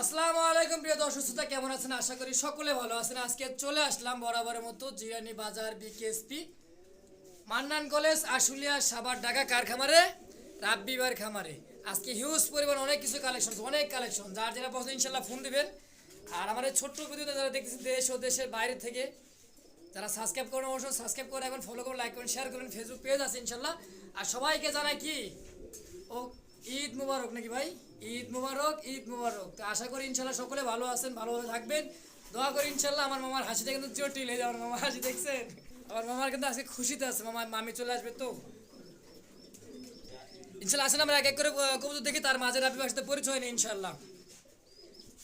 আসসালামু আলাইকুম, প্রিয় দর্শক শ্রোতা, কেমন আছেন? আশা করি সকলে ভালো আছেন। আজকে চলে আসলাম বরাবরের মতো জিরানি বাজার বিকেএসপি, মান্নান কলেজ, আশুলিয়া সাবার ঢাকা কারখামারে রাব্বিবার খামারে। আজকে হিউজ পরিমাণ অনেক কিছু কালেকশন অনেক কালেকশন যার যারা পছন্দ ইনশাল্লাহ ফোন দেবেন। আর আমাদের ছোট্ট ভিডিওতে যারা দেখতেছেন দেশ ও দেশের বাইরে থেকে, যারা সাবস্ক্রাইব করেন, অবশ্যই সাবস্ক্রাইব করে রাখবেন ফলো করুন লাইক করুন শেয়ার করুন। ফেসবুক পেজ আছে ইনশাল্লাহ আর সবাইকে জানাই কি? ও ঈদ মুবারক নাকি ভাই? ঈদ মুবারক ঈদ মুবারক। তো আশা করি ইনশাল্লাহ সকলে ভালো আছেন ভালোভাবে থাকবেন। দোয়া করি ইনশাল্লাহ আমার মামার হাসিটা কিন্তু জটিল এই যে আমার মামার হাসি দেখছেন। আমার মামার কিন্তু আজকে খুশিতে আছে মামা মামি চলে আসবে তো। ইনশাল্লাহ আসেন আমরা এক এক করে কবুতর দেখি তার মাঝে রাবি সাথে পরিচয় নেই ইনশাল্লাহ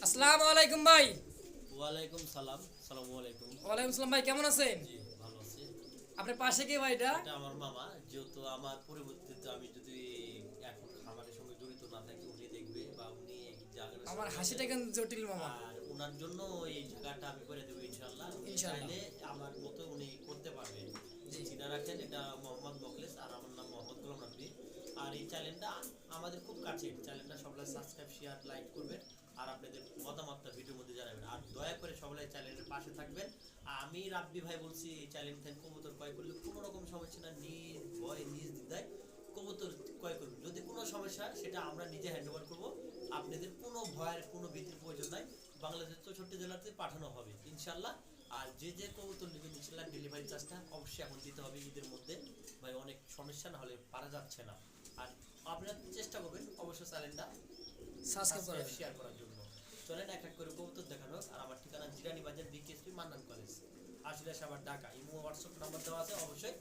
আসসালামু আলাইকুম ভাই। ওয়ালাইকুম সালাম সালাম আলাইকুম। ওয়ালাইকুম আসসালাম ভাই কেমন আছেন? ভালো আছি। আপনার পাশে কে ভাই এটা? এটা আমার মামা যেহেতু আমার পরিবর্তিত আমি যদি এখন খামারের সঙ্গে জড়িত না থাকি উনি দেখবে বা উনি এই জায়গাটা আমার হাসিটা কিন্তু জটিল মামা। আর ওনার জন্য এই জায়গাটা আমি করে দেবো ইনশাল্লাহ। চাইলে আমার মতো উনি করতে পারবে। চিনা রাখেন এটা মোহাম্মদ মখলেস আর আমার নাম মোহাম্মদ গোলাম রাব্বি। আর এই চ্যানেলটা আমাদের খুব কাছে। চ্যানেলটা সবাই সাবস্ক্রাইব শেয়ার লাইক করবেন। আর আপনাদের মতামতটা ভিডিওর মধ্যে জানাবেন। আর দয়া করে সবাই চ্যানেলের পাশে থাকবেন। আর আমি রাব্বি ভাই বলছি এই চ্যানেল থেকে কবুতর ক্রয় করলে কোনো রকম সমস্যা না নিজ ভয় নিজ দিদায় কবুতর ক্রয় করুন। যদি কোনো সমস্যা সেটা আমরা নিজে হ্যান্ড ওভার করব। আপনাদের কোনো ভয়ের কোনো ভীতির প্রয়োজন নাই। বাংলাদেশের চৌষট্টি জেলাতে পাঠানো হবে ইনশাল্লাহ। আর যে যে কবুতর নেবেন ইনশাল্লাহ ডেলিভারি চার্জটা অবশ্যই এখন দিতে হবে ঈদের মধ্যে। ভাই অনেক সমস্যা না হলে পারা যাচ্ছে না। আর আপনারা চেষ্টা করবেন অবশ্যই চ্যানেলটা সাবস্ক্রাইব করে শেয়ার করার জন্য। চলেন এক এক করে কবুতর দেখানো আর আমার ঠিকানা জিরানি বাজার বিকেএসপি মান্নান কলেজ। আসলে সাবার ঢাকা। ইমো হোয়াটসঅ্যাপ নাম্বার দেওয়া আছে অবশ্যই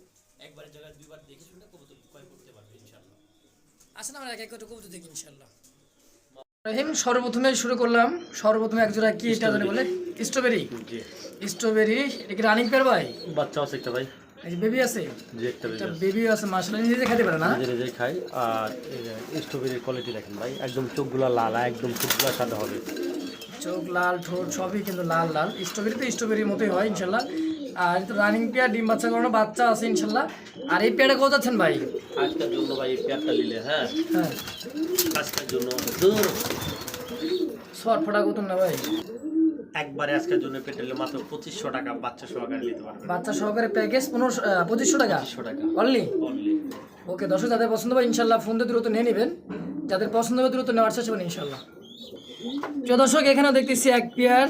একবারের জায়গায় দুইবার দেখে শুনে কবুতর ক্রয় করতে পারবে ইনশাল্লাহ। আসেন আমরা এক এক করে কবুতর দেখি ইনশাল্লাহ। রহিম সর্বপ্রথমে শুরু করলাম। সর্বপ্রথমে এক জোড়া কি এটা জানি বলে? স্ট্রবেরি। জি। স্ট্রবেরি এটা কি রানিং পেয়ার ভাই? বাচ্চা আছে একটা ভাই। এই বেবি আছে? যে একটা বেবি বেবি আছে। মাশাআল্লাহ। নিজে খেতে পারে না? নিজে নিজে খাই। আর স্ট্রবেরির কোয়ালিটি দেখেন ভাই একদম চোখগুলা লাল আর একদম ঠোঁটগুলা সাদা হবে। চোখ লাল ঠোঁট সবই কিন্তু লাল লাল। স্ট্রবেরি তো স্ট্রবেরির মতোই হয় ইনশাল্লাহ আর এটা রানিং পেয়ার ডিম বাচ্চা করানো বাচ্চা আছে ইনশাল্লাহ। আর এই পেয়ারটা কত যাচ্ছেন ভাই? আজকের জন্য ভাই এই পেয়ারটা নিলে হ্যাঁ। হ্যাঁ। আজকের জন্য শর্ট ফটা কত না ভাই? একবারে আজকের জন্য পেটেলে মাত্র পঁচিশশো টাকা বাচ্চা সহকারে নিতে পারবেন বাচ্চা সহকারে প্যাকেজ পনেরোশো পঁচিশশো টাকা? পঁচিশশো টাকা। অনলি ওকে দর্শক যাদের পছন্দ হবে ইনশাল্লাহ ফোন দিয়ে দ্রুত নিয়ে নেবেন। যাদের পছন্দ হবে দ্রুত নেওয়ার চেষ্টা ইনশাল্লাহ। প্রিয় দর্শক এখানে দেখতেছি এক পেয়ার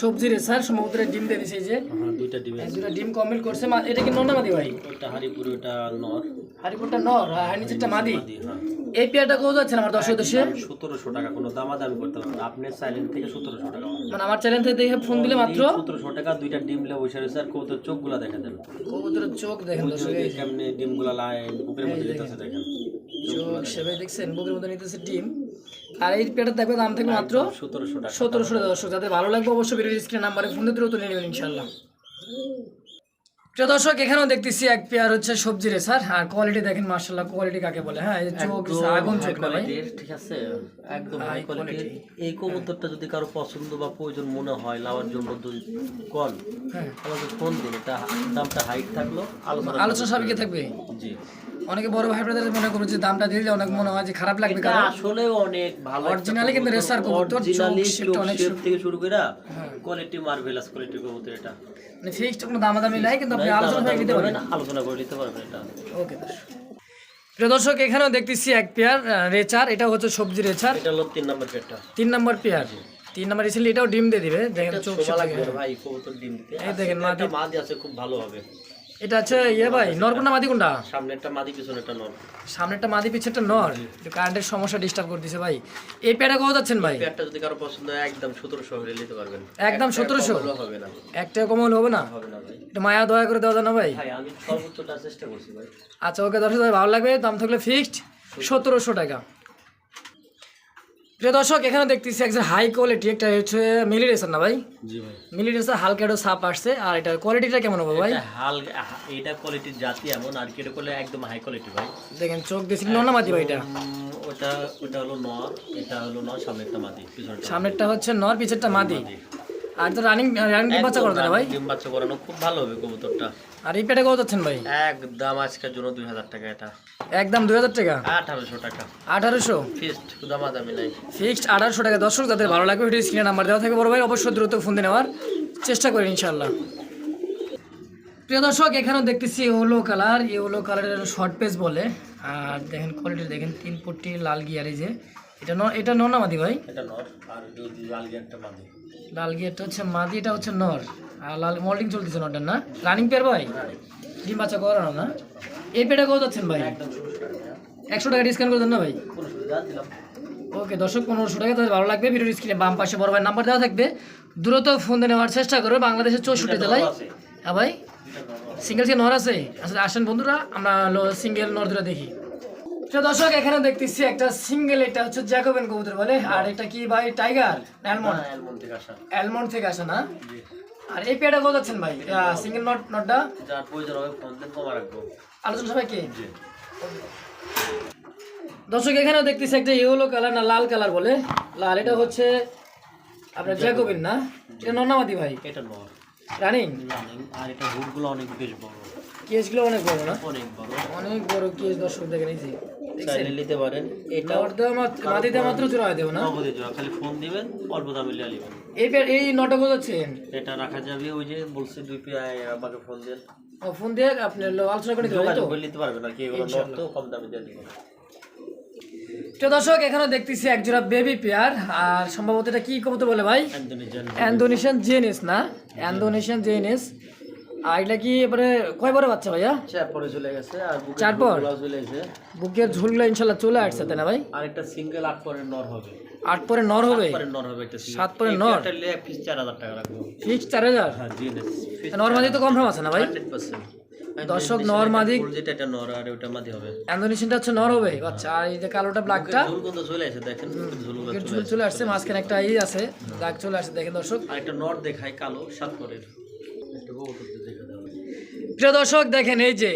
সবজি রেসার সম্ভবত এটা ডিম দিয়ে দিছে এই যে। হ্যাঁ দুইটা ডিমে এই দুটা ডিম কমপ্লিট করছে। এটা কি নন্দামাদি ভাই? ওটা হারিপুর ওটা নর। হারিপুরটা নর আর নিচেরটা মাদি। মাদি, হ্যাঁ। এই পেয়ারটা কোথাও যাচ্ছেন আমার দর্শক দেশে? সতেরোশো টাকা কোনো দামাদামি করতে পারবেন। আপনি সাইলেন্ট থেকে সতেরোশো টাকা মানে আমার চ্যানেল থেকে দেখে ফোন দিলে মাত্র? সতেরোশো টাকা দুইটা ডিম লে বসে রয়েছে। আর কবুতর চোখগুলা দেখা দেন কবুতরের চোখ দেখেন দর্শক এই। কেমনে ডিমগুলা লাই বুকের মধ্যে যেতেছে দেখেন। চোখ সেভাবে দেখছেন বুকের মধ্যে নিতেছে ডিম। আর এই পেয়ারটা দেখবে দাম থাকবে মাত্র সতেরোশো টাকা। দর্শক যাদের ভালো লাগবে অবশ্যই ভিডিও স্ক্রিন নাম্বারে ফোন দিয়ে নিয়ে নেবেন ইনশাল্লাহ প্রিয় দর্শক এখানেও দেখতেছি এক পেয়ার হচ্ছে সবজি রে রেসার আর কোয়ালিটি দেখেন মার্শাল্লাহ কোয়ালিটি কাকে বলে হ্যাঁ চোখ আগুন চোখ ভাই। ঠিক আছে? একদম হাই quality। এই কবুতরটা যদি কারও পছন্দ বা প্রয়োজন মনে হয় লাওয়ার জন্য যদি কল হ্যাঁ। আমাকে ফোন দিন এটা দামটা হাইট থাকল আলোচনা আলোচনা সাপেক্ষে থাকবে? জি। অনেকে বড় ভাই ব্রাদার মনে করবে যে দামটা দিলে অনেক মনে হয় যে খারাপ লাগবে কারণ আসলে অনেক ভালো Originally কিন্তু racer কবুতর, অরিজিনালি চোখ shape অনেক থেকে শুরু করে। কোয়ালিটি মার্ভেলাস কোয়ালিটির কবুতর এটা। মানে ফিক্সড কোনো দামাদামি নাই কিন্তু আপনি আলোচনা করে নিতে পারবেন। আলোচনা করে নিতে পারবেন এটা। ওকে প্রিয় দর্শক এখানেও দেখতেছি এক পেয়ার রেচার এটা হচ্ছে সবজি রেচার। এটা হলো তিন নম্বর পেটটা তিন নম্বর পেয়ার তিন নম্বর রিসেন্টলি এটাও ডিম দিয়ে দিবে। দেখেন চোখ ভাই কবুতর ডিম দিতে। এই দেখেন, একটা মাদি আছে খুব ভালো হবে। এটা হচ্ছে ইয়ে ভাই নর কোনটা মাদি কোনটা? সামনে একটা মাদি পিছনে একটা নর। সামনেরটা মাদি পিছেরটা নর? একটু কারেন্টের সমস্যা ডিস্টার্ব করে দিছে ভাই। এই পেয়ারটা কত যাচ্ছেন ভাই? পেয়ারটা যদি কারও পছন্দ হয় একদম সতেরোশো হলে নিতে পারবেন। একদম একটা 1700? কমলেও হবে না। একটা কমল হবে না? হবে না ভাই। একটু মায়া দয়া করে দেওয়া যায় না ভাই? ভাই আমি সর্বোচ্চটা চেষ্টা করছি ভাই। আচ্ছা ওকে দর্শক ভাই ভালো লাগবে। দাম থাকলে ফিক্সড সতেরোশো টাকা। প্রিয় দর্শক এখানে দেখতেছি একজন হাই কোয়ালিটি একটা হচ্ছে মিলি রেসার না ভাই? জি ভাই। মিলি রেসার হালকা একটু সাপ আসছে আর এটার কোয়ালিটিটা কেমন হবে ভাই? এটা কোয়ালিটির জাতি এমন আর কেটে করলে একদম হাই কোয়ালিটি ভাই। দেখেন চোখ দিয়েছি ননা মাদি ভাই এটা? ওটা ওটা হলো নর এটা হলো নর সামনে একটা মাদি পিছনে সামনেরটা হচ্ছে নর পিছেরটা মাদি আর তো রানিং রানিং বাচ্চা করতে না ভাই? ডিম বাচ্চা করানো খুব ভালো হবে কবুতরটা। আর এই পেটে কত যাচ্ছেন ভাই? একদম আজকের জন্য দুই হাজার টাকা এটা। একদম দুই হাজার টাকা? আঠারোশো টাকা। আঠারোশো? ফিস্ট দামা দামি নাই। ফিক্সড আঠারোশো টাকা। দর্শক যাদের ভালো লাগবে ভিডিও স্ক্রিনে নাম্বার দেওয়া থাকবে বড় ভাই অবশ্যই দ্রুত ফোন দিয়ে নেওয়ার চেষ্টা করি ইনশাল্লাহ প্রিয় দর্শক এখানেও দেখতেছি ইয়েলো কালার ইয়েলো কালারের শর্ট পেজ বলে। আর দেখেন কোয়ালিটি দেখেন তিন পট্টি লাল গিয়ার যে। এটা ন এটা নর না মাদি ভাই? এটা নর আর লালগি একটা বাঁধে লাল গিয়ারটা হচ্ছে মাদি এটা হচ্ছে নর। আর লাল মল্টিং চলতেছে নরটার না? রানিং পেয়ার ভাই? ডিম বাচ্চা করানো না? এই পেটা কত যাচ্ছেন ভাই? একশো টাকা ডিসকাউন্ট করে দেন না ভাই? ওকে দর্শক পনেরোশো টাকা তাদের ভালো লাগবে। ভিডিওর স্ক্রিনে বাম পাশে বড় ভাই নাম্বার দেওয়া থাকবে। দ্রুত ফোন নেওয়ার চেষ্টা করবে বাংলাদেশের চৌষট্টি জেলায় হ্যাঁ ভাই? সিঙ্গেল সিঙ্গেল নর আছে? আচ্ছা আসেন বন্ধুরা আমরা সিঙ্গেল নর দুটো দেখি। তো দর্শক এখানে দেখতেছি একটা সিঙ্গেল এটা হচ্ছে জ্যাকোবেন কবুতর বলে। আর এটা কি ভাই টাইগার অ্যালমন্ড অ্যালমন্ড থেকে আসা। অ্যালমন্ড থেকে আসে না? আর এই পেয়ারটা কত যাচ্ছেন ভাই? সিঙ্গেল নট নটটা যার প্রয়োজন হবে ফোন দেন কমা রাখব। আলোচনা সবাই কি? দর্শক এখানেও দেখতেছি একটা ইয়েলো কালার না লাল কালার বলে। লাল এটা হচ্ছে আপনার জ্যাকোবিন না? এটা নন্নামাদি ভাই? এটা নর। রানিং রানিং আর এটা হুডগুলো অনেক বেশ বড়। কেসগুলো অনেক বড় না? অনেক বড়। অনেক বড় কেস দর্শক দেখে নিয়েছি। চাইলে নিতে পারেন। এটা মাত্র মাটিতে মাত্র জোড়া দেবো না? নগদে জোড়া খালি ফোন দিবেন অল্প দামে লিয়ে নেবেন। এই এই নটা এটা রাখা যাবে ওই যে বলছে দুই আমাকে ফোন দেন। ফোন দিয়ে আপনি আলোচনা করে দিবেন তো? নিতে পারবেন আর কি এগুলো নর তো কম দামে দিয়ে দিবেন। তো দর্শক এখানে দেখতেছি এক জোড়া বেবি পেয়ার আর সম্ভবত এটা কি কবুতর বলে ভাই? অ্যান্ডোনেশিয়ান জেনেস না? অ্যান্ডোনেশিয়ান জেনেস আর এটা কি এবারে কয় বড় বাচ্চা ভাইয়া? চার পরে চলে গেছে আর চার পর? বুকের ঝুলগুলো ইনশাল্লাহ চলে আসছে তাই না ভাই? আর একটা সিঙ্গেল আট পরের নর হবে। আট পরে নর হবে? নর হবে সাত নর? চার হাজার টাকা রাখব। ফিক্স চার হাজার? হ্যাঁ তো কনফার্ম আছে না ভাই? দর্শক নর মাদি যেটা এটা নর আর ওটা মাদি হবে। অ্যান্ডোনেশিয়ানটা হচ্ছে নর হবে। আচ্ছা আর এই যে কালোটা ব্ল্যাকটা ঝুল কিন্তু চলে আসে দেখেন ঝুল চলে আসছে মাঝখানে একটা ই আছে দাগ চলে আসছে দেখেন দর্শক। আর একটা নর দেখায় কালো সাত পরের একটু গোবর দেখে দাও প্রিয় দর্শক দেখেন এই যে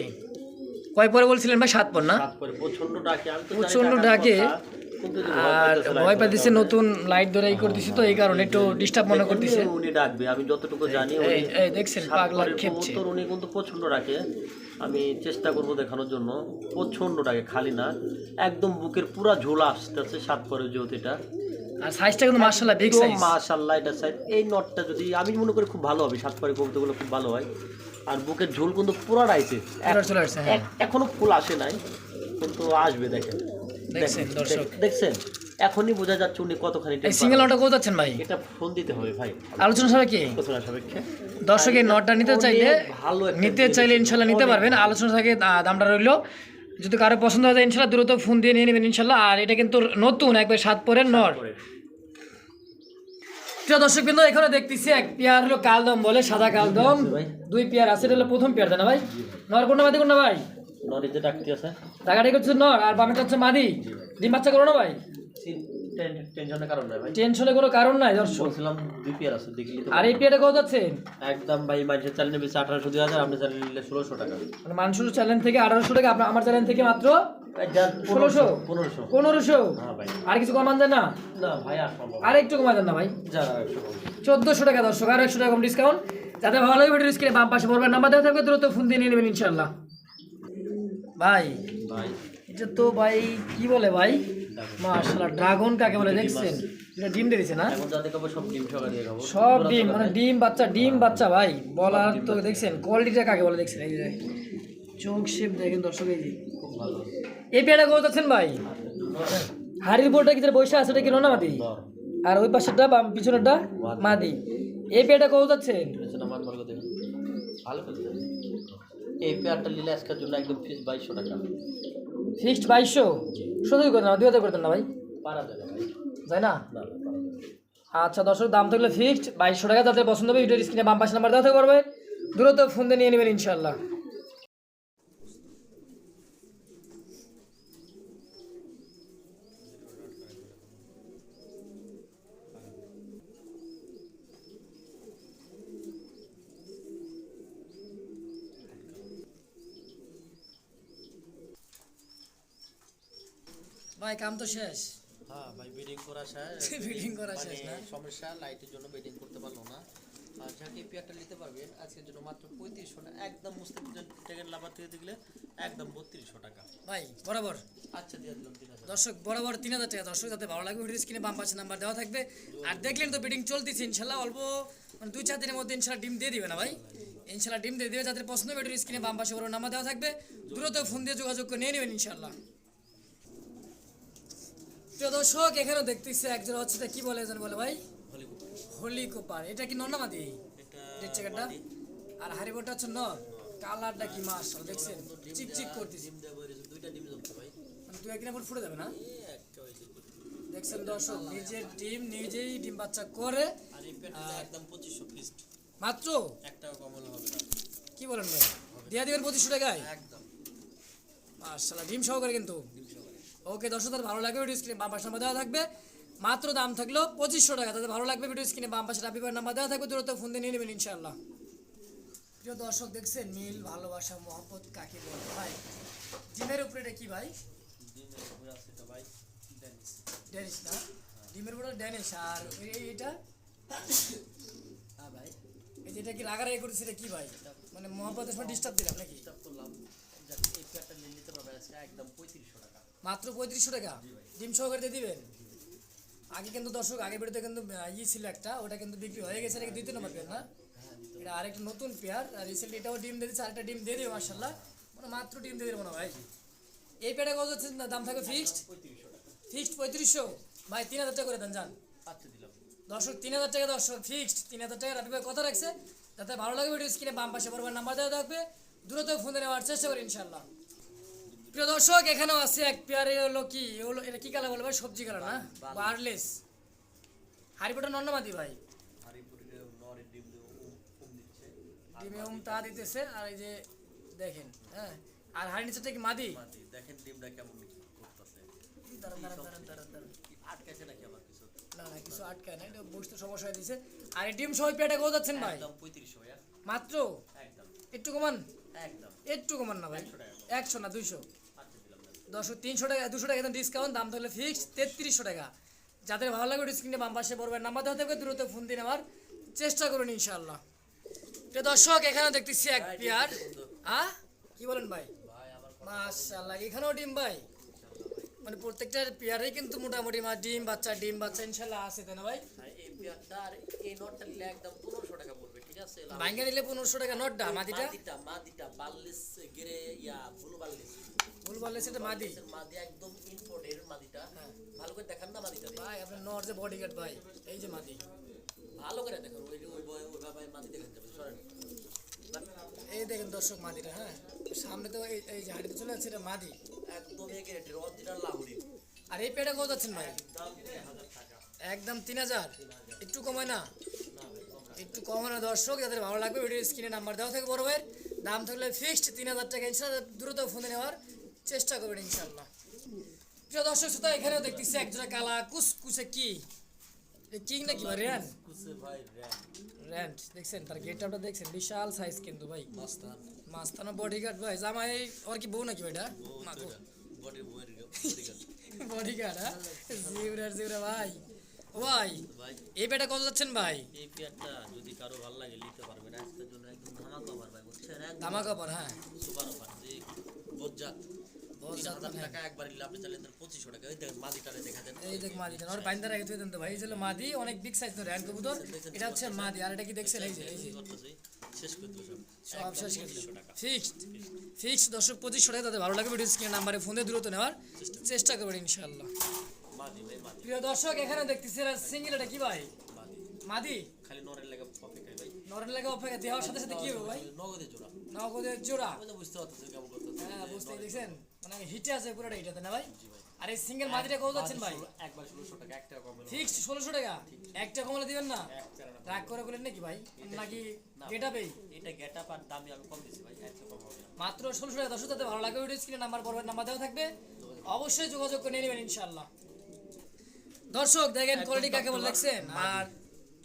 কয় পরে বলছিলেন ভাই? সাত পর না? প্রচণ্ড ডাকে। আর ভয়। পাইতেছে নতুন লাইট ধরে ই করতেছি তো এই কারণে একটু ডিস্টার্ব মনে করতেছে। উনি ডাকবে আমি যতটুকু জানি এই দেখছেন পাগলা খেপছে। উনি কিন্তু প্রচণ্ড ডাকে। আমি চেষ্টা করব দেখানোর জন্য। প্রচণ্ড ডাকে খালি না। একদম বুকের পুরা ঝোলা আসতেছে সাত পরে যেহেতু এটা। আর সাইজটা কিন্তু মার্শাল্লাহ বিগ সাইজ মাশাল্লাহ এটা সাইড এই নটটা যদি আমি মনে করি খুব ভালো হবে সাত পরে কবুতরগুলো খুব ভালো হয়। আর বুকের ঝোল কিন্তু পুরা রাইছে হ্যাঁ। এখনও ফুল আসে নাই কিন্তু আসবে দেখেন। দেখছেন, এখনই বোঝা যাচ্ছে উনি কতখানি এই সিঙ্গেল নটা কোথাও যাচ্ছেন ভাই? এটা ফোন দিতে হবে ভাই। আলোচনা কি কোথায় সাপেক্ষে। দর্শক এই নটটা নিতে চাইলে ভালো নিতে চাইলে ইনশাল্লাহ নিতে পারবেন। আলোচনা থাকে দামটা রইল। যদি কারও পছন্দ হয় ইনশাল্লাহ দ্রুত ফোন দিয়ে নিয়ে নেবেন ইনশাল্লাহ। আর এটা কিন্তু নতুন একবার সাত পরের নট। পরে। প্রিয় দর্শক বিন্দু এখানে দেখতেছি এক পেয়ার হলো কালদম বলে সাদা কালদম। দুই পেয়ার আছে এটা হলো প্রথম পেয়ার তাই না ভাই? নর কোনটা মাদি কোনটা ভাই? নরিতে ডাকতে আছে। টাকাটা করছে নর আর বামেটা হচ্ছে মাদি। ডিম বাচ্চা করো না ভাই? টেনশনের কারণ নাই ভাই। টেনশনের কোনো কারণ নাই দর্শক। বলছিলাম দুই পেয়ার আছে দেখলি তো। আর এই পেয়ারটা কত যাচ্ছে? একদম ভাই মানুষের বেশি আঠারোশো দুই হাজার আপনি চালিয়ে নিলে ষোলোশো টাকা। মানে মানুষের চ্যানেল থেকে আঠারোশো টাকা আপনার আমার চ্যানেল থেকে মাত্র ষোলোশো। পনেরোশো পনেরোশো। হ্যাঁ আর কিছু কমান যায় না? না ভাই আর একটু না ভাই। একশো টাকা দর্শক আর একশো টাকা কম ডিসকাউন্ট যাতে ভালো লাগে ভিডিও স্ক্রিনে বাম পাশে পড়বেন নাম্বার দেওয়া থাকবে দ্রুত ফোন দিয়ে নিয়ে নেবেন ইনশাল্লাহ ভাই ভাই। এটা তো ভাই কি বলে ভাই? মাশাআল্লাহ ড্রাগন কাকে বলে দেখছেন? এটা ডিম দিয়েছে না? এখন যাতে খাব সব ডিম সকালে দিয়ে খাব। সব ডিম মানে ডিম বাচ্চা ডিম বাচ্চা ভাই বলার তো দেখছেন কোয়ালিটিটা কাকে বলে দেখছেন? এই যে চোখ শেপ দেখেন দর্শক এই যে। খুব ভালো। এই পেয়ারটা কোথাও যাচ্ছেন ভাই? হাড়ির বোর্ডটা কি বৈশা আছে? এটা কি না। মাদি আর ওই পাশেরটা বাম পিছনেরটা মাদি এই পেয়ারটা মার্গ দেবেন ভালো এই পেয়ারটা নিলে আজকের জন্য একদম ফিস বাইশশো টাকা। ফিক্সড বাইশশো। শুধুই করে না দুই হাজার করতেন না ভাই। তাই না। আচ্ছা দর্শক, দাম থাকলে ফিক্সড বাইশশো টাকা যাতে পছন্দ হবে ভিডিওর স্ক্রিনে বাম পাশে নাম্বার দেওয়া থাকতে পারবে। দ্রুত ফোন দিয়ে নিয়ে নেবেন ইনশাল্লাহ ভাই কাম তো শেষ? হ্যাঁ ভাই বিডিং করা শেষ। বিল্ডিং করা শেষ না? মানে সমস্যা লাইটের জন্য বেডিং করতে পারল না। আর যাকে পেয়ারটা নিতে পারবেন আজকের জন্য মাত্র পঁয়ত্রিশশো টাকা একদম মুস্তাফিজ টেকের লাভার থেকে দেখলে একদম বত্রিশশো টাকা। ভাই বরাবর। আচ্ছা দিয়ে দিলাম তিন হাজার। দর্শক বরাবর তিন হাজার টাকা। দর্শক যাতে ভালো লাগবে ভিডিও স্ক্রিনে বাম পাশে নাম্বার দেওয়া থাকবে। আর দেখলেন তো বিডিং চলতেছে ইনশাল্লাহ অল্প মানে দুই চার দিনের মধ্যে ইনশাল্লাহ ডিম দিয়ে দিবে না ভাই? ইনশাল্লাহ ডিম দিয়ে দিবে যাদের পছন্দ ভিডিও স্ক্রিনে বাম পাশে বড় নাম্বার দেওয়া থাকবে। দ্রুত ফোন দিয়ে যোগাযোগ করে নিয়ে নেবেন ইনশাল্লাহ। প্রিয় দর্শক এখানেও দেখতেছি একজন হচ্ছে কি বলে যেন বলে ভাই? হোলি কোপার। এটা কি নন্নামাদি এটা আর হারিবোটা হচ্ছে নর। কালারটা কি মাস দেখছেন? চিক চিক করতেছি। দু একদিন পর ফুটে যাবে না? দেখছেন দর্শক নিজের ডিম নিজেই ডিম বাচ্চা করে একদম পঁচিশশো ফিস্ট মাত্র? এক টাকা কম হলে হবে কি বলেন ভাই? দিয়া দিবেন পঁচিশশো টাকায়? একদম। মার্শাল্লাহ ডিম সহকারে কিন্তু। ডিম সহকারে। ওকে দর্শক তাদের ভালো লাগবে ভিডিও স্ক্রিনে বাম পাশে নাম্বার দেওয়া থাকবে। মাত্র দাম থাকল পঁচিশশো টাকা। তাদের ভালো লাগবে ভিডিও স্ক্রিনে বাম পাশে রাবিবার নাম্বার দেওয়া থাকবে। দূরত্ব ফোন দিয়ে নিয়ে নেবেন ইনশাল্লাহ প্রিয় দর্শক দেখছেন নীল ভালোবাসা মহব্বত কাকে বলে? ভাই ডিমের উপরে এটা কি ভাই? ডিমের উপরে আছে এটা ভাই ডেনিস। ড্যানিশ না? ডিমের উপরে ড্যানিশ আর এটা হ্যাঁ ভাই। এই যেটা কি রাগারাগি করেছে এটা কি ভাই? মানে মহব্বতের সময় ডিস্টার্ব দিলাম নাকি? স্টাফ করলাম। এই পেয়ারটা নিয়ে নিতে পারবে একদম পঁয়ত্রিশশো মাত্র পঁয়ত্রিশশো টাকা। ডিম সহকারে দিবেন? আগে কিন্তু দর্শক আগে বেরোতে কিন্তু আহ, ই ছিল একটা ওটা কিন্তু বিক্রি হয়ে গেছে এটা কি দ্বিতীয় নম্বর পেয়ার না? এটা আরেকটা নতুন পেয়ার আর রিসেন্টলি এটাও ডিম দিয়ে দিচ্ছে আরেকটা ডিম দিয়ে দেবে মার্শাল্লাহ মানে মাত্র ডিম দিয়ে দেবো না ভাই। এই পেয়ারটা কত দাম থাকবে ফিক্সড ফিক্সড পঁয়ত্রিশশো? ভাই তিন হাজার টাকা করে দেন যান। দর্শক তিন হাজার টাকা দর্শক ফিক্সড তিন হাজার টাকা ভাই কথা রাখছে। যাতে ভালো লাগে ভিডিও স্ক্রিনে বাম পাশে বরাবর নাম্বার দেওয়া থাকবে। দ্রুত ফোনে নেওয়ার চেষ্টা করি ইনশাল্লাহ প্রিয় দর্শক এখানেও আছে এক পেয়ারে হলো কি? হলো এটা কি কালার বলে ভাই? সবজি কালার না? বারলেস। হারিপোটা নন্নমাদি ভাই। ডিম উম তা দিতেছে আর এই যে দেখেন হ্যাঁ? আর হাড়ি নিচেটা কি মাদি? দেখেন ডিমটা কেমন করতেছে। আটকাছে নাকি কিছু? না না কিছু আটকায় না এটা বসতে সমস্যা হয়ে দিছে আর এই ডিম সহ পেটে কোথাও যাচ্ছেন ভাই? একদম পঁয়ত্রিশশো মাত্র? একদম। একটু কমান? একদম। একটু কমান না ভাই। একশো না দুইশো? দশশো তিনশো টাকা দুশো টাকা ডিসকাউন্ট দাম তাহলে ফিক্স তেত্রিশশো টাকা। যাদের ভালো লাগবে স্ক্রিনে বাম পাশে পড়বে নাম্বার দেওয়া থাকবে দ্রুত ফোন দিয়ে নেওয়ার চেষ্টা করুন ইনশাল্লাহ তো দর্শক এখানেও দেখতেছি এক পেয়ার। হ্যাঁ? কি বলেন ভাই? মাশাল্লাহ এখানেও ডিম ভাই? মানে প্রত্যেকটা পেয়ারেই কিন্তু মোটামুটি ডিম বাচ্চা ডিম বাচ্চা ইনশাল্লাহ আছে তাই না ভাই? এই পেয়ারটা আর এই নটটা নিলে একদম পনেরোশো টাকা ঠিক আছে ভাঙ্গা নিলে পনেরোশো টাকা নটটা মাদিটা? মাদিটা মাদিটা বাল্লিস গেরে ইয়া ব্লু বাল্লিস ভুল বললে সেটা মাদি? মাদি একদম ইম্পোর্টের মাদিটা। ভালো করে দেখান না মাদিটা ভাই আপনার নর যে বডিগার্ড ভাই এই যে মাদি। ভালো করে দেখুন ওই ওই বয় ওই ভাই মাদি দেখেন যাবে সরেন। এই দেখেন দর্শক মাদিটা হ্যাঁ? সামনে তো এই এই হাড়িতে চলে এটা মাদি। একদম এ গ্রেডের অরিজিনাল লাহুরি আর এই পেটা কত যাচ্ছেন ভাই? একদম তিন হাজার। একটু কমায় না? ভাই কম। একটু কমায় দর্শক যাদের ভালো লাগবে ভিডিও স্ক্রিনে নাম্বার দেওয়া থাকে বড় ভাইয়ের। দাম থাকলে ফিক্সড তিন হাজার টাকা ইনশাল্লাহ দ্রুত ফোনে নেওয়ার চেষ্টা করবেন ইনশাল্লাহ প্রিয় দর্শক শ্রোতা এখানেও দেখতেছি একজোড়া কালা কুসকুসে কি? কিং নাকি ভাই দেখছেন? তার গেট আপটা দেখছেন? বিশাল সাইজ কিন্তু ভাই। মাস্তান। বডিগার্ড ভাই। জামাই ওর কি বউ নাকি ভাইটা বডিগার্ড হ্যাঁ? জিবরা জিবরা ভাই। ও ভাই এই পেটা কত যাচ্ছেন ভাই? এই পেয়ারটা যদি কারও ভালো লাগে নিতে পারবেন আজকের জন্য একদম ধামাকা অফার ভাই বুঝছেন? দামা কাপড় হ্যাঁ। সুপার অফার যে বজ্জাত হ্যাঁ। মাদি অনেক বিগ সাইজ এটা হচ্ছে মাদি আর এটা কি দেখছেন? এই যে সব। শেষ ফিক্সড ফিক্সড দর্শক পঁচিশশো টাকা তাদের ভালো লাগবে ভিডিও স্ক্রিন নাম্বারে ফোন দিয়ে দ্রুত নেওয়ার চেষ্টা করবেন ইনশাল্লাহ প্রিয় দর্শক এখানে দেখতেছি সিঙ্গেল এটা কি ভাই? মাদি। খালি নরের লেগে অপেক্ষায় ভাই। নরেন লাগে অপেক্ষা দেওয়ার সাথে সাথে কি হবে ভাই? নগদে জোড়া। নগদের জোড়া। বুঝতে কেমন করতেছে। হ্যাঁ বুঝতেই দেখছেন? মানে হিটে আছে পুরোটা না ভাই? আর এই সিঙ্গেল মাদিটা কত যাচ্ছেন ভাই? একবার ষোলোশো টাকা এক টাকা কম হলো। ফিক্সড ষোলোশো টাকা? একটা কমলে দিবেন না? রাগ করে বলেন নাকি ভাই? নাকি না। গেট আপেই এটা গেট আপ আর দামি আমি কম দিচ্ছি ভাই একশো কম হবে মাত্র ষোলোশো টাকা দর্শক তাতে ভালো লাগবে ভিডিও স্ক্রিনে নাম্বার পড়বেন নাম্বার দেওয়া থাকবে। অবশ্যই যোগাযোগ করে নিয়ে নেবেন ইনশাল্লাহ দর্শক দেখেন কোয়ালিটি কাকে বলে দেখছেন? আর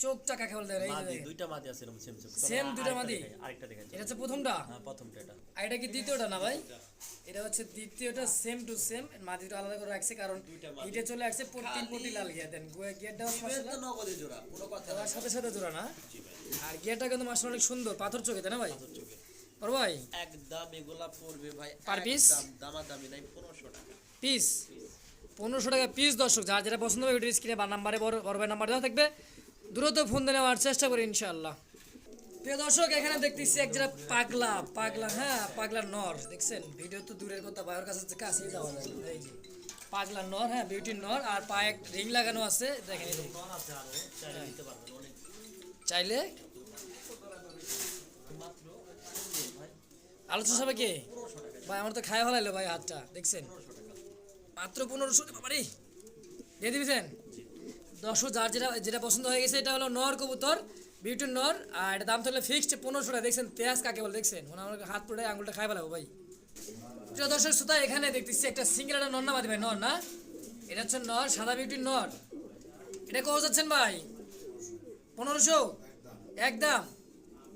চোখটা কাকে বলতে পারে এই যে মাদি দেখেন। দুইটা মাদি আছে এরকম সেম সেম Same দুইটা মাদি? আরেকটা দেখেন এটা হচ্ছে প্রথমটা? হ্যাঁ প্রথমটা এটা। আর এটা কি দ্বিতীয়টা না ভাই? এটা হচ্ছে দ্বিতীয়টা সেম টু সেম মাদিটা আলাদা করে রাখছে কারণ হিটে চলে আসছে তিন প্রতি লাল গিয়া দেন। গিয়ারটা মাসাল্লাহ নগদে জোড়া কোনো কথা তার সাথে সাথে জোড়া না? আর গিয়ারটা কিন্তু মাসাল্লাহ অনেক সুন্দর পাথর চোখে তাই না ভাই? বড় ভাই? একদম এগুলা পড়বে ভাই Per piece? দামা দামি নাই পনেরোশো টাকা। পিস পনেরোশো টাকা পিস দর্শক, যার যেটা পছন্দ হবে ভিডিও স্ক্রিনে বা নাম্বারে বড় নাম্বার দেওয়া থাকবে। দ্রুত ফোন নেওয়ার চেষ্টা করি ইনশাআল্লাহ। প্রিয় দর্শক, এখানে দেখতেছি এক যেটা পাগলা পাগলা হ্যাঁ পাগলা নর, দেখছেন? ভিডিও তো দূরের কথা, ভাইয়ের কাছে কাছেই যাওয়া যায়। এই যে, পাগলা নর হ্যাঁ বিউটি নর, আর পায়ে এক রিং লাগানো আছে, দেখেন চাইলে? আলোচনা সবাই কে? ভাই, আমার তো খায় ভালো ভাই হাতটা, দেখছেন? মাত্র পনেরোশো বাবারি দিয়ে দিবেন দশশো যার যেটা যেটা পছন্দ হয়ে গেছে, এটা হলো নর কবুতর, বিউটি নর, আর এটা দাম তাহলে ফিক্সড পনেরোশো টাকা। দেখছেন পেঁয়াজ কাকে বলে, দেখছেন? হয় আমার হাত পুরো আঙুলটা খাই ফেলাবো, ভাই। প্রিয় দর্শক, শ্রোতা, এখানে দেখতেছি একটা সিঙ্গেল একটা নর না মাদি ভাই নর না? এটা হচ্ছে নর, সাদা বিউটি নর। এটা কত যাচ্ছেন, ভাই? পনেরোশো? একদম।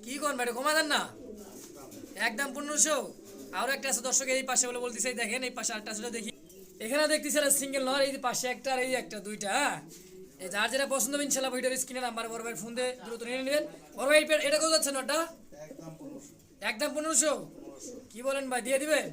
কি কোন ভাই কমা দেন না। একদম পনেরোশো। আরও একটা আছে দর্শক, এই পাশে বলে বলতেছে দেখেন, এই পাশে আরেকটা আছে দেখি। এখানে দেখতেছি এটা সিঙ্গেল নয় এই যে পাশে একটা আর এই একটা দুইটা হ্যাঁ? এই যার যেটা পছন্দ হবে ইনশাল্লাহ ভিডিওর স্ক্রিনে নাম্বার বড় ভাই ফোন দিয়ে দ্রুত নিয়ে নেবেন। বড় ভাই এটা- এটা কত যাচ্ছে নটা একদম পনেরোশো? কি বলেন ভাই দিয়ে দিবেন?